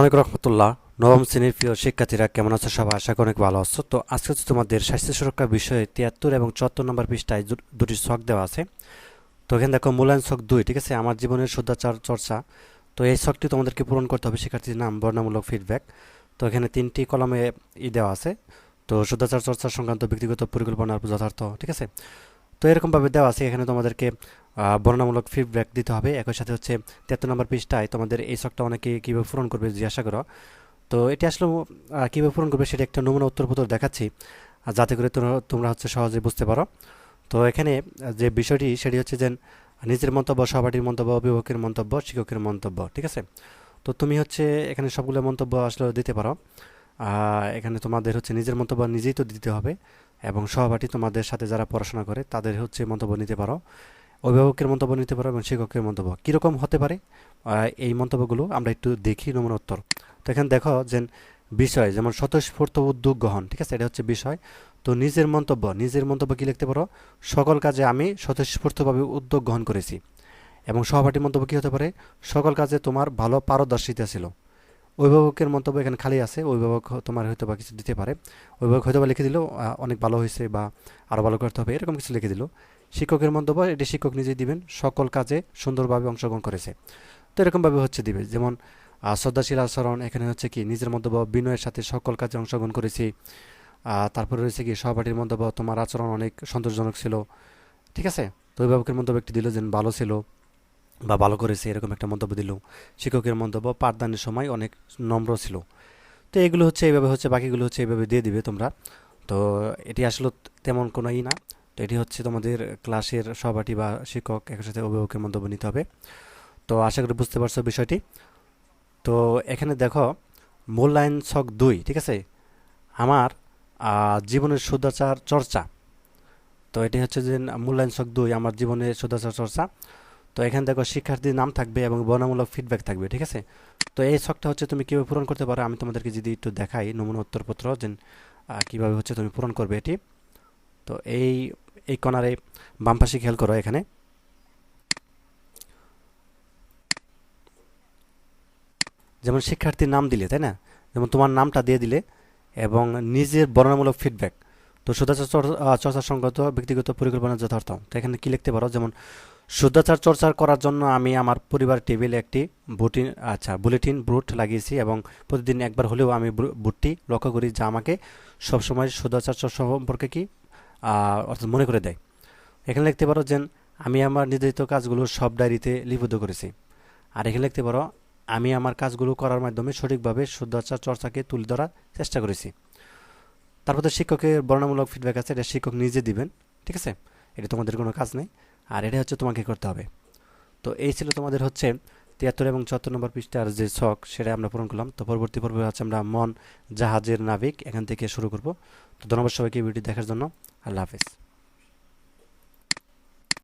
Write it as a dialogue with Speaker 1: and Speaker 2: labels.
Speaker 1: অনেক রহমতুল্লাহ, নবম শ্রেণির প্রিয় শিক্ষার্থীরা কেমন আছো সবাই? আশা করি অনেক ভালো আছো। তো আজকে হচ্ছে তোমাদের স্বাস্থ্য সুরক্ষা বিষয়ে তিয়াত্তর এবং চুয়াত্তর নম্বর পৃষ্ঠায় দুটি শখ দেওয়া আছে। তো এখানে দেখো মূল্যায়ন শখ দুই, ঠিক আছে? আমার জীবনের শুদ্ধাচার চর্চা। তো এই শখটি তোমাদেরকে পূরণ করতে হবে শিক্ষার্থীর নাম বর্ণামূলক ফিডব্যাক তো এখানে তিনটি কলমে ই দেওয়া আছে। তো শুদ্ধাচার চর্চা সংক্রান্ত ব্যক্তিগত পরিকল্পনার যথার্থ, ঠিক আছে? তো এরকমভাবে দেওয়া আছে। এখানে তোমাদেরকে বর্ণনামূলক ফিডব্যাক দিতে হবে। একই সাথে হচ্ছে তেত্তর নম্বর পৃষ্ঠায় তোমাদের এই ছকটা অনেকে কীভাবে পূরণ করবে জিজ্ঞাসা করো। তো এটি আসলে কীভাবে পূরণ করবে সেটা একটা নমুনা উত্তরপত্র দেখাচ্ছি। যাতে করে তোমরা হচ্ছে সহজে বুঝতে পারো। তো এখানে যে বিষয়টি সেটি হচ্ছে যে, নিজের মন্তব্য, সহপাঠীর মন্তব্য, অভিভাবকের মন্তব্য, শিক্ষকের মন্তব্য, ঠিক আছে? তো তুমি হচ্ছে এখানে সবগুলো মন্তব্য আসলে দিতে পারো। এখানে তোমাদের হচ্ছে নিজের মন্তব্য নিজেই তো দিতে হবে এবং সহপাঠী তোমাদের সাথে যারা পড়াশোনা করে তাদের হচ্ছে মন্তব্য নিতে পারো। অভিভাবকের মন্তব্য নিতে পারো এবং শিক্ষকের মন্তব্য। কীরকম হতে পারে? এই মন্তব্যগুলো আমরা একটু দেখি নমুনা উত্তর। তো এখানে দেখো যে বিষয়, যেমন স্বতঃস্ফূর্ত উদ্যোগ গ্রহণ, ঠিক আছে? এটা হচ্ছে বিষয়। তো নিজের মন্তব্য নিজের মন্তব্য কী লিখতে পারো? সকল কাজে আমি স্বতঃস্ফূর্তভাবে উদ্যোগ গ্রহণ করেছি। এবং সহপাঠী মন্তব্য কী হতে পারে? সকল কাজে তোমার ভালো পারদর্শিতা ছিল। অভিভাবকের মন্তব্য এখানে খালি আছে, অভিভাবক তোমার হয়তো বা কিছু দিতে পারে। অভিভাবক হয়তো বা লিখে দিল অনেক ভালো হয়েছে বা আরও ভালো করতে হবে, এরকম কিছু লিখে দিল। শিক্ষকের মন্তব্য, এটি শিক্ষক নিজেই দিবেন, সকল কাজে সুন্দরভাবে অংশগ্রহণ করেছে। তো এরকমভাবে হচ্ছে দিবে, যেমন শ্রদ্ধাশীল আচরণ, এখানে হচ্ছে কি, নিজের মন্তব্য বিনয়ের সাথে সকল কাজে অংশগ্রহণ করেছি। তারপরে রয়েছে কি, সহপাঠীর মন্তব্য, তোমার আচরণ অনেক সন্তোষজনক ছিল। ঠিক আছে? তো অভিভাবকের মন্তব্য একটি দিল যে ভালো ছিল। বা ভালো করেছে এরকম একটা মন্তব্য দিল। শিক্ষকের মন্তব্য পাঠদানের সময় অনেক নম্র ছিল। তো এগুলো হচ্ছে এইভাবে হচ্ছে, বাকিগুলো হচ্ছে এইভাবে দিয়ে দিবে তোমরা। তো এটি আসলে তেমন কোনো ই না। তো এটি হচ্ছে তোমাদের ক্লাসের সহপাঠী বা শিক্ষক একসাথে অভিভাবকের মন্তব্য নিতে হবে। তো আশা করি বুঝতে পারছ বিষয়টি। তো এখানে দেখো, মূল্যায়ন ছক দুই, ঠিক আছে? আমার জীবনের শুদ্ধাচার চর্চা। তো এটি হচ্ছে যে মূল্যায়ন ছক দুই, আমার জীবনের শুদ্ধাচার চর্চা। তো এখানে দেখো শিক্ষার্থীর নাম থাকবে এবং বর্ণমূলক ফিডব্যাক থাকবে ঠিক আছে? তো এই ছকটা হচ্ছে তুমি কীভাবে পূরণ করতে পারো? আমি তোমাদেরকে যদি একটু দেখাই নমুনা উত্তরপত্র যে কীভাবে হচ্ছে তুমি পূরণ করবে এটি। তো এই এই কর্নারে বাম পাশে খেয়াল করো এখানে। যেমন শিক্ষার্থীর নাম দিলে তাই না? যেমন তোমার নামটা দিয়ে দিলে এবং নিজের বর্ণনামূলক ফিডব্যাক তো আহ, চর্চা সংগত ব্যক্তিগত পরিকল্পনা যথার্থ। তো এখানে কি লিখতে পারো? যেমন শুদ্ধাচার চর্চা করার জন্য আমি আমার পরিবার টেবিলে একটি বুটিন আচ্ছা বুলেটিন বুট লাগিয়েছি এবং প্রতিদিন একবার হলেও আমি বুটটি লক্ষ্য করি যা আমাকে সবসময় শুদ্ধাচার চর্চা সম্পর্কে কি অর্থাৎ মনে করে দেয়। এখানে লিখতে পারো যে আমি আমার নির্ধারিত কাজগুলো সব ডায়েরিতে লিপিবদ্ধ করেছি। আর এখানে লিখতে পারো, আমি আমার কাজগুলো করার মাধ্যমে সঠিকভাবে শুদ্ধাচার চর্চাকে তুলে ধরার চেষ্টা করেছি। তারপর তো শিক্ষকের বর্ণামূলক ফিডব্যাক আছে, এটা শিক্ষক নিজে দিবেন, ঠিক আছে? এটা তোমাদের কোনো কাজ নেই। আর এটা হচ্ছে তোমাকে করতে হবে। তো এই ছিল তোমাদের হচ্ছে তিয়াত্তর এবং চুয়াত্তর নম্বর পৃষ্ঠার যে শখ সেটা আমরা পূরণ করলাম। তো পরবর্তী পর্বে হচ্ছে আমরা মন জাহাজের নাবিক, এখান থেকে শুরু করব। তো ধন্যবাদ সবাইকে ভিডিও দেখার জন্য। আল্লাহ হাফেজ।